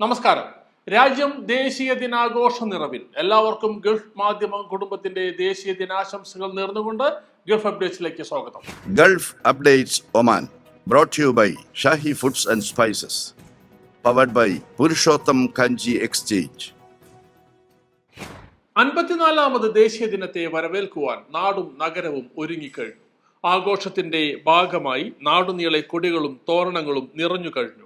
നമസ്കാരം. രാജ്യം ദേശീയ ദിനാഘോഷ നിറവിൽ. എല്ലാവർക്കും ഗൾഫ് മാധ്യമ കുടുംബത്തിന്റെ ദേശീയ ദിനാശംസകൾ നേർന്നുകൊണ്ട് ഗൾഫ് അപ്ഡേറ്റ്സിലേക്ക് സ്വാഗതം. Gulf updates Oman brought you by Shahi foods and spices powered by Purushottam Kanji exchange. അൻപത്തിനാലാമത് ദേശീയ ദിനത്തെ വരവേൽക്കുവാൻ നാടും നഗരവും ഒരുങ്ങിക്കഴിഞ്ഞു. ആഘോഷത്തിന്റെ ഭാഗമായി നാടുനീളെ കൊടികളും തോരണങ്ങളും നിറഞ്ഞു കഴിഞ്ഞു.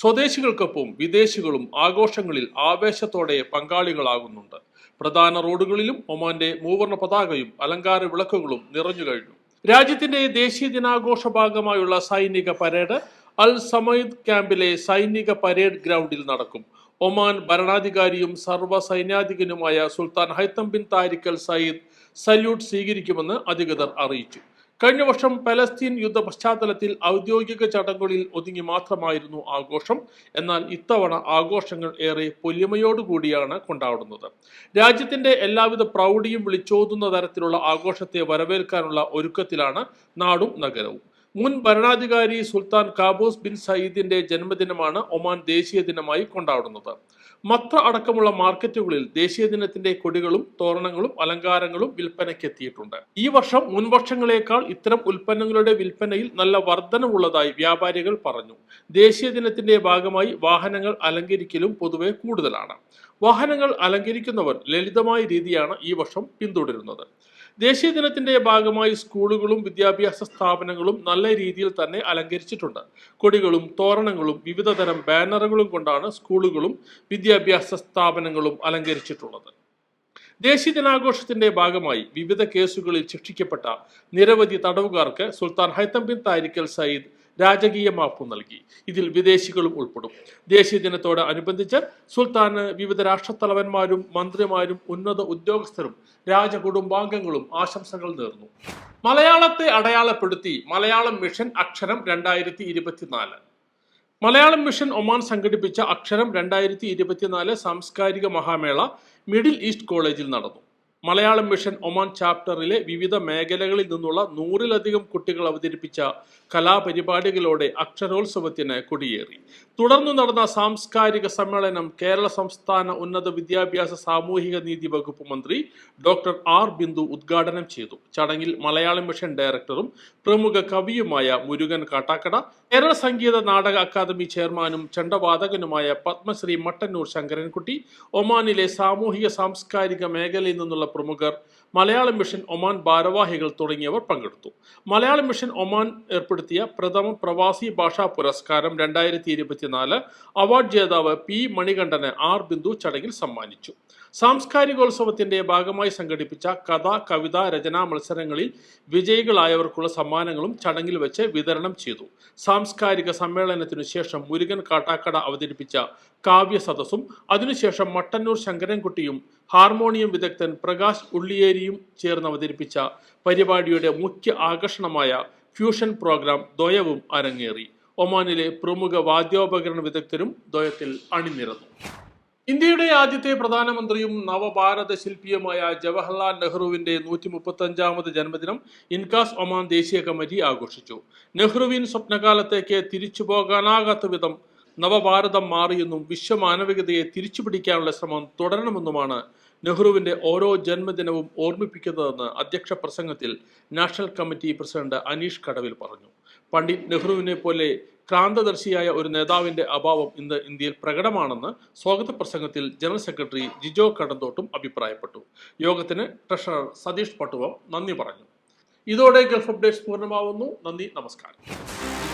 സ്വദേശികൾക്കൊപ്പം വിദേശികളും ആഘോഷങ്ങളിൽ ആവേശത്തോടെ പങ്കാളികളാകുന്നുണ്ട്. പ്രധാന റോഡുകളിലും ഒമാന്റെ മൂവർണ പതാകയും അലങ്കാര വിളക്കുകളും നിറഞ്ഞു കഴിഞ്ഞു. രാജ്യത്തിന്റെ ദേശീയ ദിനാഘോഷ ഭാഗമായുള്ള സൈനിക പരേഡ് അൽ സമയിദ് ക്യാമ്പിലെ സൈനിക പരേഡ് ഗ്രൗണ്ടിൽ നടക്കും. ഒമാൻ ഭരണാധികാരിയും സർവ സൈന്യാധികനുമായ സുൽത്താൻ Haitham bin Tariq al Said salute സ്വീകരിക്കുമെന്ന് അധികൃതർ അറിയിച്ചു. കഴിഞ്ഞ വർഷം പലസ്തീൻ യുദ്ധ പശ്ചാത്തലത്തിൽ ഔദ്യോഗിക ചടങ്ങുകളിൽ ഒതുങ്ങി മാത്രമായിരുന്നു ആഘോഷം. എന്നാൽ ഇത്തവണ ആഘോഷങ്ങൾ ഏറെ പൊലിമയോടുകൂടിയാണ് കൊണ്ടാടുന്നത്. രാജ്യത്തിന്റെ എല്ലാവിധ പ്രൗഢിയും വിളിച്ചോതുന്ന തരത്തിലുള്ള ആഘോഷത്തെ വരവേൽക്കാനുള്ള ഒരുക്കത്തിലാണ് നാടും നഗരവും. മുൻ ഭരണാധികാരി സുൽത്താൻ കാബൂസ് ബിൻ സയ്യിദിന്റെ ജന്മദിനമാണ് ഒമാൻ ദേശീയ ദിനമായി കൊണ്ടാടുന്നത്. മത്ര അടക്കമുള്ള മാർക്കറ്റുകളിൽ ദേശീയ ദിനത്തിന്റെ കൊടികളും തോരണങ്ങളും അലങ്കാരങ്ങളും വിൽപ്പനയ്ക്കെത്തിയിട്ടുണ്ട്. ഈ വർഷം മുൻ വർഷങ്ങളേക്കാൾ ഇത്തരം ഉൽപ്പന്നങ്ങളുടെ വിൽപ്പനയിൽ നല്ല വർധനവുള്ളതായി വ്യാപാരികൾ പറഞ്ഞു. ദേശീയ ദിനത്തിന്റെ ഭാഗമായി വാഹനങ്ങൾ അലങ്കരിക്കലും പൊതുവെ കൂടുതലാണ്. വാഹനങ്ങൾ അലങ്കരിക്കുന്നവർ ലളിതമായ രീതിയാണ് ഈ വർഷം പിന്തുടരുന്നത്. ദേശീയ ദിനത്തിന്റെ ഭാഗമായി സ്കൂളുകളും വിദ്യാഭ്യാസ സ്ഥാപനങ്ങളും നല്ല രീതിയിൽ തന്നെ അലങ്കരിച്ചിട്ടുണ്ട്. കൊടികളും തോരണങ്ങളും വിവിധ തരം ബാനറുകളും കൊണ്ടാണ് സ്കൂളുകളും വിദ്യാഭ്യാസ സ്ഥാപനങ്ങളും അലങ്കരിച്ചിട്ടുള്ളത്. ദേശീയ ദിനാഘോഷത്തിന്റെ ഭാഗമായി വിവിധ കേസുകളിൽ ശിക്ഷിക്കപ്പെട്ട നിരവധി തടവുകാർക്ക് സുൽത്താൻ ഹൈത്തം ബിൻ താരിക്കൽ സയ്യിദ് രാജകീയ മാപ്പ് നൽകി. ഇതിൽ വിദേശികളും ഉൾപ്പെടും. ദേശീയ ദിനത്തോട് അനുബന്ധിച്ച് സുൽത്താന് വിവിധ രാഷ്ട്രത്തലവന്മാരും മന്ത്രിമാരും ഉന്നത ഉദ്യോഗസ്ഥരും രാജകുടുംബാംഗങ്ങളും ആശംസകൾ നേർന്നു. മലയാളത്തെ അടയാളപ്പെടുത്തി മലയാളം മിഷൻ അക്ഷരം രണ്ടായിരത്തി ഇരുപത്തിനാല് മലയാളം മിഷൻ ഒമാൻ സംഘടിപ്പിച്ച അക്ഷരം രണ്ടായിരത്തി ഇരുപത്തിനാല് സാംസ്കാരിക മഹാമേള മിഡിൽ ഈസ്റ്റ് കോളേജിൽ നടന്നു. മലയാളം മിഷൻ ഒമാൻ ചാപ്റ്ററിലെ വിവിധ മേഖലകളിൽ നിന്നുള്ള നൂറിലധികം കുട്ടികൾ അവതരിപ്പിച്ച കലാപരിപാടികളോടെ അക്ഷരോത്സവത്തിന് കൊടിയേറി. തുടർന്നു നടന്ന സാംസ്കാരിക സമ്മേളനം കേരള സംസ്ഥാന ഉന്നത വിദ്യാഭ്യാസ സാമൂഹിക നീതി വകുപ്പ് മന്ത്രി ഡോക്ടർ ആർ. ബിന്ദു ഉദ്ഘാടനം ചെയ്തു. ചടങ്ങിൽ മലയാളം മിഷൻ ഡയറക്ടറും പ്രമുഖ കവിയുമായ മുരുകൻ കാട്ടാക്കട കേരള സംഗീത നാടക അക്കാദമി ചെയർമാനും ചണ്ടവാതകനുമായ പത്മശ്രീ മട്ടന്നൂർ ശങ്കരൻകുട്ടി ഒമാനിലെ സാമൂഹിക സാംസ്കാരിക മേഖലയിൽ നിന്നുള്ള promulgar മലയാളം മിഷൻ ഒമാൻ ഭാരവാഹികൾ തുടങ്ങിയവർ പങ്കെടുത്തു. മലയാളം മിഷൻ ഒമാൻ ഏർപ്പെടുത്തിയ പ്രഥമ പ്രവാസി ഭാഷാ പുരസ്കാരം രണ്ടായിരത്തി ഇരുപത്തിനാല് അവാർഡ് ജേതാവ് പി മണികണ്ഠന് ആർ ബിന്ദു ചടങ്ങിൽ സമ്മാനിച്ചു. സാംസ്കാരികോത്സവത്തിന്റെ ഭാഗമായി സംഘടിപ്പിച്ച കഥ കവിത രചനാ മത്സരങ്ങളിൽ വിജയികളായവർക്കുള്ള സമ്മാനങ്ങളും ചടങ്ങിൽ വെച്ച് വിതരണം ചെയ്തു. സാംസ്കാരിക സമ്മേളനത്തിനു ശേഷം മുരുകൻ കാട്ടാക്കട അവതരിപ്പിച്ച കാവ്യ സദസ്സും അതിനുശേഷം മട്ടന്നൂർ ശങ്കരൻകുട്ടിയും ഹാർമോണിയം വിദഗ്ധൻ പ്രകാശ് ഉള്ളിയേരിയും ചേർന്ന് അവതരിപ്പിച്ച പരിപാടിയുടെ മുഖ്യ ആകർഷണമായ ഫ്യൂഷൻ പ്രോഗ്രാം ദ്വയവും അരങ്ങേറി. ഒമാനിലെ പ്രമുഖ വാദ്യോപകരണ വിദഗ്ധരും ദ്വയത്തിൽ അണിനിരന്നു. ഇന്ത്യയുടെ ആദ്യത്തെ പ്രധാനമന്ത്രിയും നവഭാരത ശില്പിയുമായ ജവഹർലാൽ നെഹ്റുവിന്റെ നൂറ്റി മുപ്പത്തി അഞ്ചാമത് ജന്മദിനം ഇൻകാസ് ഒമാൻ ദേശീയ കമ്മിറ്റി ആഘോഷിച്ചു. നെഹ്റുവിൻ സ്വപ്നകാലത്തേക്ക് തിരിച്ചു പോകാനാകാത്ത വിധം നവഭാരതം മാറിയെന്നും വിശ്വമാനവികതയെ തിരിച്ചുപിടിക്കാനുള്ള ശ്രമം തുടരണമെന്നുമാണ് നെഹ്റുവിന്റെ ഓരോ ജന്മദിനവും ഓർമ്മിപ്പിക്കുന്നതെന്ന് അധ്യക്ഷ പ്രസംഗത്തിൽ നാഷണൽ കമ്മിറ്റി പ്രസിഡന്റ് അനീഷ് കടവിൽ പറഞ്ഞു. പണ്ഡിറ്റ് നെഹ്റുവിനെ പോലെ ക്രാന്തദർശിയായ ഒരു നേതാവിന്റെ അഭാവം ഇന്ന് ഇന്ത്യയിൽ പ്രകടമാണെന്ന് സ്വാഗത പ്രസംഗത്തിൽ ജനറൽ സെക്രട്ടറി ജിജോ കടന്തോട്ടും അഭിപ്രായപ്പെട്ടു. യോഗത്തിന് ട്രഷറർ സതീഷ് പട്ടുവം നന്ദി പറഞ്ഞു. ഇതോടെ ഗൾഫ് അപ്ഡേറ്റ്സ് പൂർണമാവുന്നു. നന്ദി നമസ്കാരം.